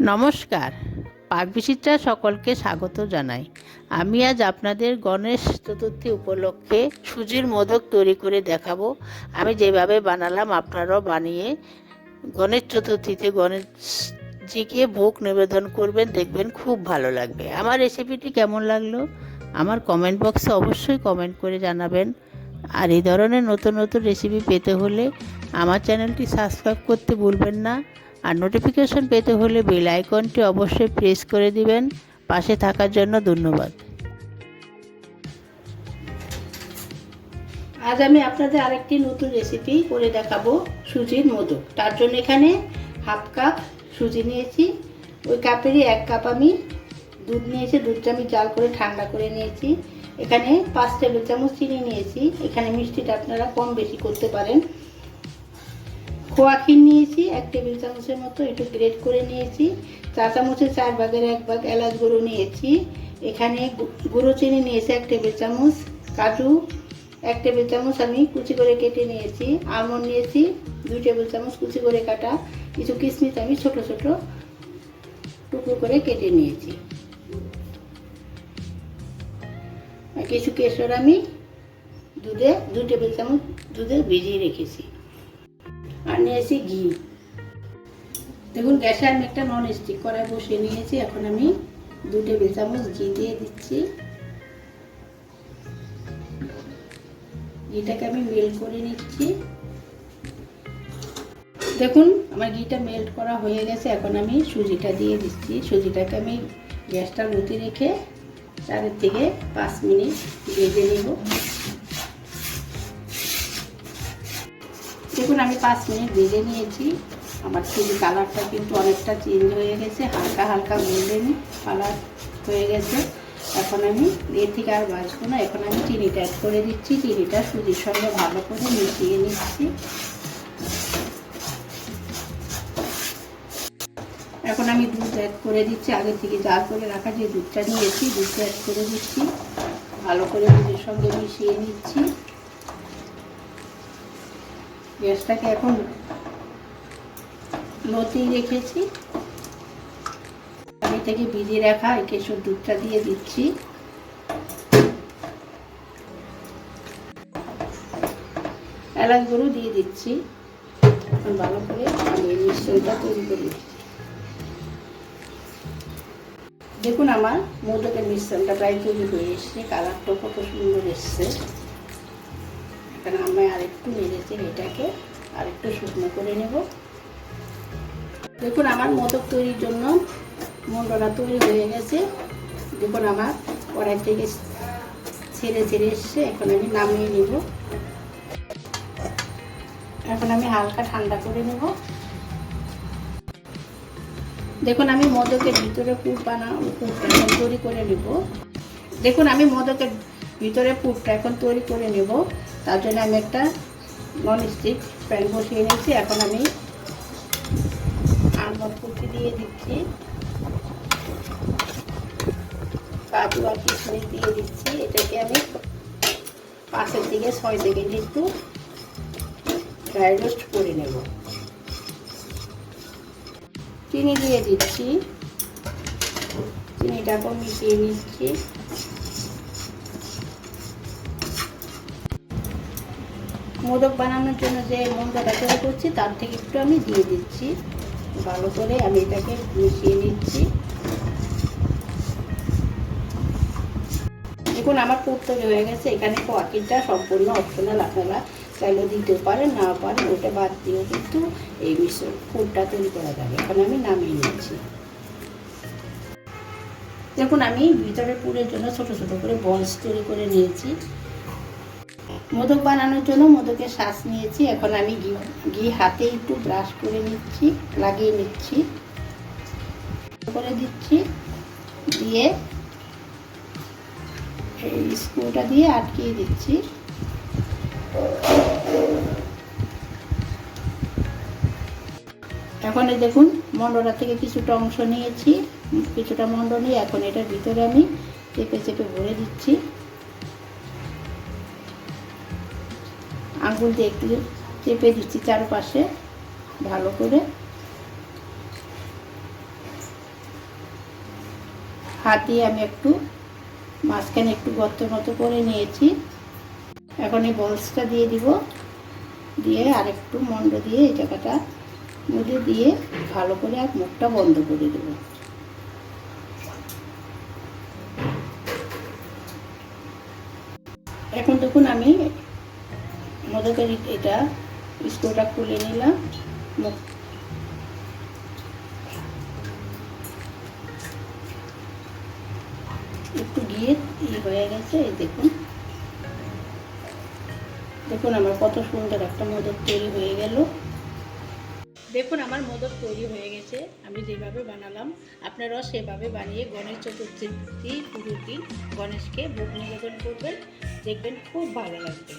নমস্কার। পাক বিচিত্রা সকলকে স্বাগত জানাই। আমি আজ আপনাদের গণেশ চতুর্থী উপলক্ষে সুজির মোদক তৈরি করে দেখাবো। আমি যেভাবে বানালাম, আপনারাও বানিয়ে গণেশ চতুর্থীতে গণেশজিকে ভোগ নিবেদন করবেন, দেখবেন খুব ভালো লাগবে। আমার রেসিপিটি কেমন লাগল? আমার কমেন্ট বক্সে অবশ্যই কমেন্ট করে জানাবেন। আর এই ধরনের নতুন নতুন রেসিপি পেতে হলে আমার চ্যানেলটি সাবস্ক্রাইব করতে ভুলবেন না। আর নোটিফিকেশন পেতে হলে বেল আইকনটি অবশ্যই প্রেস করে দিবেন। পাশে থাকার জন্য ধন্যবাদ। আজ আমি আপনাদের আরেকটি নতুন রেসিপি করে দেখাবো সুজির মোদক তার জন্য এখানে হাফ কাপ সুজি নিয়েছি, ওই কাপেরই এক কাপ আমি দুধ নিয়েছি, দুধটা আমি জাল করে ঠান্ডা করে নিয়েছি। এখানে পাঁচ টেবিল চামচ চিনি নিয়েছি। এখানে মিষ্টিটা আপনারা কম বেশি করতে পারেন। খোয়া ক্ষীর নিয়েছি, এক টেবিল চামচের মতো একটু গ্রেট করে নিয়েছি। চা চামচের চার ভাগের এক ভাগ এলাচ গুঁড়ো নিয়েছি। এখানে গুঁড়ো চিনি নিয়েছি এক টেবিল চামচ, কাজু এক টেবিল চামচ আমি কুচি করে কেটে নিয়েছি। আলমন্ড নিয়েছি দুই টেবিল চামচ কুচি করে কাটা। কিছু কিশমিশ আমি ছোট ছোট টুকরো করে কেটে নিয়েছি। কিছু কেশর আমি দুধে দু টেবিল চামচ দুধে ভিজিয়ে রেখেছি। আর নিয়েছি ঘি। দেখুন, গ্যাসে আমি একটা নন স্টিক কড়াই বসিয়ে নিয়েছি। এখন আমি দু টেবিল চামচ ঘি দিয়ে দিচ্ছি। ঘিটাকে আমি মেল্ট করে নিচ্ছি। দেখুন, আমার ঘিটা মেল্ট করা হয়ে গেছে। এখন আমি সুজিটা দিয়ে দিচ্ছি। সুজিটাকে আমি গ্যাসটা লুতি রেখে চারের থেকে পাঁচ মিনিট ভেজে নেব। দেখুন, আমি পাঁচ মিনিট ভেজে নিয়েছি। আমার সুজি কালারটা কিন্তু অনেকটা চেঞ্জ হয়ে গেছে, হালকা হালকা গোল্ডেন কালার হয়ে গেছে। এখন আমি এর থেকে আর বাঁচবো না, এখন আমি চিনিটা অ্যাড করে দিচ্ছি, চিনিটা সুজির সঙ্গে ভালো করে মিশিয়ে নিচ্ছি। এখন আমি দুধ অ্যাড করে দিচ্ছি আগে থেকে জাল করে রাখা যে দুধটা নিয়েছি, দুধটা অ্যাড করে দিচ্ছি। ভালো করে দুধের সঙ্গে মিশিয়ে নিচ্ছি। গ্যাসটাকে এখন লতেই রেখেছি। আগে থেকে ভিজিয়ে রাখা, এই কেশর দুধটা দিয়ে দিচ্ছি। এলাচ গুঁড়ো দিয়ে দিচ্ছি। ভালো করে আমি মিশ্রণটা তৈরি করে দেখুন আমার মোদকের মিশ্রণটা প্রায় তৈরি হয়ে এসছে কালারটা কত সুন্দর এসছে। এখানে আমি আরেকটু নেড়েছি এটাকে আরেকটু শুকনো করে নেব। দেখুন, আমার মোদক তৈরির জন্য মন্ডলা তৈরি হয়ে গেছে। দেখুন, আমার কড়াই থেকে ছেড়ে ছেড়ে এসছে। এখন আমি নামিয়ে নেব। এখন আমি হালকা ঠান্ডা করে নেব। দেখুন, আমি মদকের ভিতরে পুর বানা, পুরটা এখন তৈরি করে নেব। দেখুন, আমি মদকের ভিতরে পুরটা এখন তৈরি করে নেব। তার জন্য আমি একটা নন স্টিক প্যান বসিয়ে নিয়েছি। এখন আমি আলমন্ড কুচি দিয়ে দিচ্ছি। কাজু আর কিশমিশ দিয়ে দিচ্ছি। এটাকে আমি পাশের দিকে, ছয় সেকেন্ড একটু ড্রাই রোস্ট করে নেব। চিনি দিয়ে দিচ্ছি। চিনিটাকেও মিশিয়ে নিচ্ছি। মোদক বানানোর জন্য যে মন্দাটা তৈরি করছি, তার থেকে একটু আমি দিয়ে দিচ্ছি। ভালো করে আমি এটাকে মিশিয়ে নিচ্ছি। দেখুন, আমার পুর তৈরি হয়ে গেছে। এখানে কোয়াকিটা সম্পূর্ণ অপশনাল আপনারা চাইলেও দিতে পারেন, না পারেন, ওটা বাদ দিয়েও কিন্তু এই মিশ্রণ, পুরটা তৈরি করা যাবে। এখন আমি নামিয়ে নিচ্ছি। দেখুন, আমি ভিতরে পুরের জন্য ছোট ছোট করে বলস তৈরি করে নিয়েছি। মোদক বানানোর জন্য মোদকের শ্বাস নিয়েছি। এখন আমি ঘি ঘি হাতে একটু ব্রাশ করে নিচ্ছি, লাগিয়ে নিচ্ছি। করে দিচ্ছি, দিয়ে এই স্ক্রুটা দিয়ে আটকিয়ে দিচ্ছি। এখন এই দেখুন মন্ডলা থেকে কিছুটা অংশ নিয়েছি। কিছুটা মন্ড নিয়ে এখন এটার ভিতরে আমি চেপে চেপে ভরে দিচ্ছি। আঙুল দিয়ে একটু চেপে দিচ্ছি চারপাশে ভালো করে। হাত দিয়ে আমি একটু মাঝখানে একটু গর্ত মতো করে নিয়েছি। এখন এই বলসটা দিয়ে দিব। দিয়ে আর একটু মন্ড দিয়ে এই জায়গাটা মধ্যে দিয়ে ভালো করে আর মুখটা বন্ধ করে দেব। এখন দেখুন আমি মোদকের এটা স্টোটা খুলে নিলাম। একটু গিয়ে ই হয়ে গেছে, এই দেখুন। দেখুন আমার কত সুন্দর একটা মোদক তৈরি হয়ে গেল। দেখুন আমার মোদক তৈরি হয়ে গেছে, আমি যেভাবে বানালাম, আপনারাও সেভাবে বানিয়ে গণেশ চতুর্থী পুরো দিন গণেশকে ভোগ নিবেদন করবেন, দেখবেন খুব ভালো লাগবে।